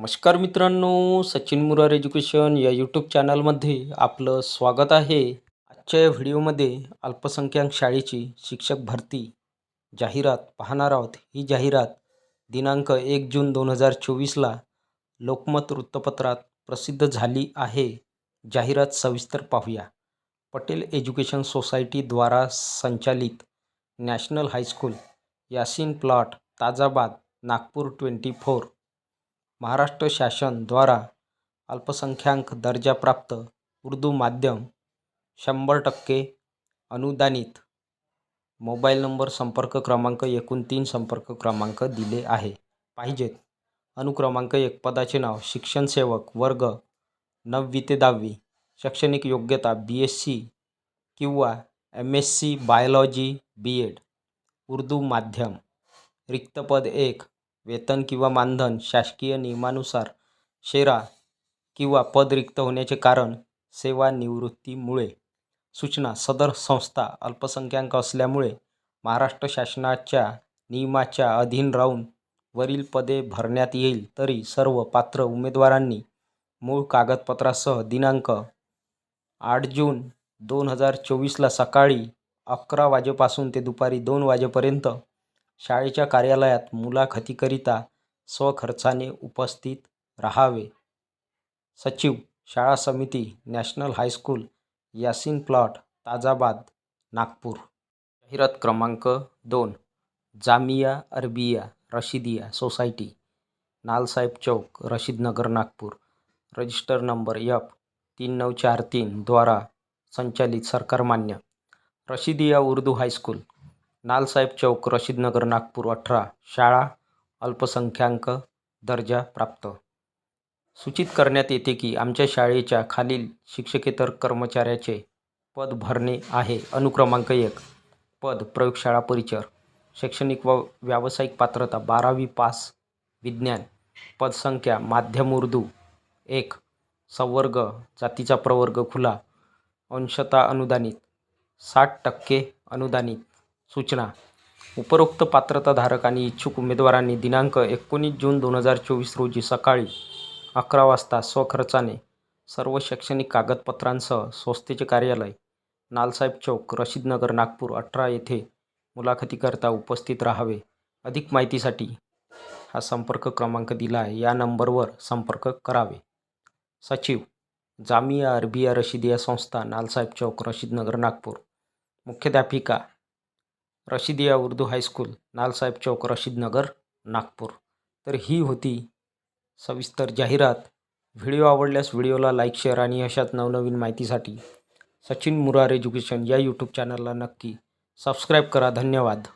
नमस्कार मित्रांनो सचिन मुरार एज्युकेशन या यूट्यूब चॅनलमध्ये आपलं स्वागत आहे. आजच्या या व्हिडिओमध्ये अल्पसंख्याक शाळेची शिक्षक भरती जाहिरात पाहणार आहोत. ही जाहिरात दिनांक एक जून दोन हजार चोवीसला लोकमत वृत्तपत्रात प्रसिद्ध झाली आहे. जाहिरात सविस्तर पाहूया. पटेल एज्युकेशन सोसायटीद्वारा संचालित national high school Yasin plot Tajabad Nagpur twenty four. Maharashtra शासन द्वारा अल्पसंख्याक दर्जाप्राप्त उर्दू माध्यम शंभर टक्के अनुदानित मोबाईल नंबर संपर्क क्रमांक एकूण तीन संपर्क क्रमांक दिले आहे. पाहिजेत. अनुक्रमांक एक पदाचे नाव शिक्षणसेवक वर्ग नववी ते दहावी. शैक्षणिक योग्यता बी एस सी किंवा M S C biology B Ed Urdu माध्यम. रिक्त पद एक वेतन किंवा मानधन शासकीय नियमानुसार शेरा किंवा पद रिक्त होण्याचे कारण सेवानिवृत्तीमुळे. सूचना सदर संस्था अल्पसंख्याक असल्यामुळे महाराष्ट्र शासनाच्या नियमाच्या अधीन राहून वरील पदे भरण्यात येईल तरी सर्व पात्र उमेदवारांनी मूळ कागदपत्रासह दिनांक आठ जून दोन हजार चोवीसला सकाळी अकरा वाजेपासून ते दुपारी दोन वाजेपर्यंत शाळेच्या कार्यालयात मुलाखतीकरिता स्वखर्चाने उपस्थित राहावे. सचिव शाळा समिती national high school Yasin plot Tajabad Nagpur. जाहिरात क्रमांक दोन जामिया अरबिया रशिदिया सोसायटी नालसाहेब चौक Rashidnagar Nagpur. Register number F तीन नऊ चार तीन द्वारा संचालित सरकारमान्य. रशिदिया उर्दू हायस्कूल नालसाहेब चौक रशीदनगर नागपूर अठरा. शाळा अल्पसंख्याक दर्जा प्राप्त. सूचित करण्यात येते की आमच्या शाळेच्या खालील शिक्षकेतर कर्मचाऱ्याचे पद भरणे आहे. अनुक्रमांक एक. पद प्रयोगशाळा परिचर. शैक्षणिक व व्यावसायिक पात्रता बारावी पास विज्ञान. पदसंख्या माध्यम उर्दू. एक. संवर्ग जातीचा प्रवर्ग खुला. अंशता अनुदानित. साठ टक्के अनुदानित. सूचना. उपरोक्त पात्रताधारक आणि इच्छुक उमेदवारांनी दिनांक एकोणीस जून दोन हजार चोवीस रोजी सकाळी अकरा वाजता स्वखर्चाने सर्व शैक्षणिक कागदपत्रांसह संस्थेचे कार्यालय नालसाहेब चौक रशीदनगर नागपूर अठरा येथे मुलाखतीकरता उपस्थित राहावे. अधिक माहितीसाठी हा संपर्क क्रमांक दिला आहे. या नंबरवर संपर्क करावे. सचिव जामिया अरबिया रशिदिया संस्था नालसाहेब चौक रशीदनगर नागपूर. मुख्याध्यापिका रशिदिया उर्दू हायस्कूल नालसाहेब चौक रशीदनगर नागपूर. तर ही होती सविस्तर जाहिरात. व्हिडिओ आवडल्यास व्हिडिओला लाईक शेअर आणि अशाच नवनवीन माहितीसाठी सचिन मुरार एज्युकेशन या यूट्यूब चॅनलला नक्की सबस्क्राईब करा. धन्यवाद.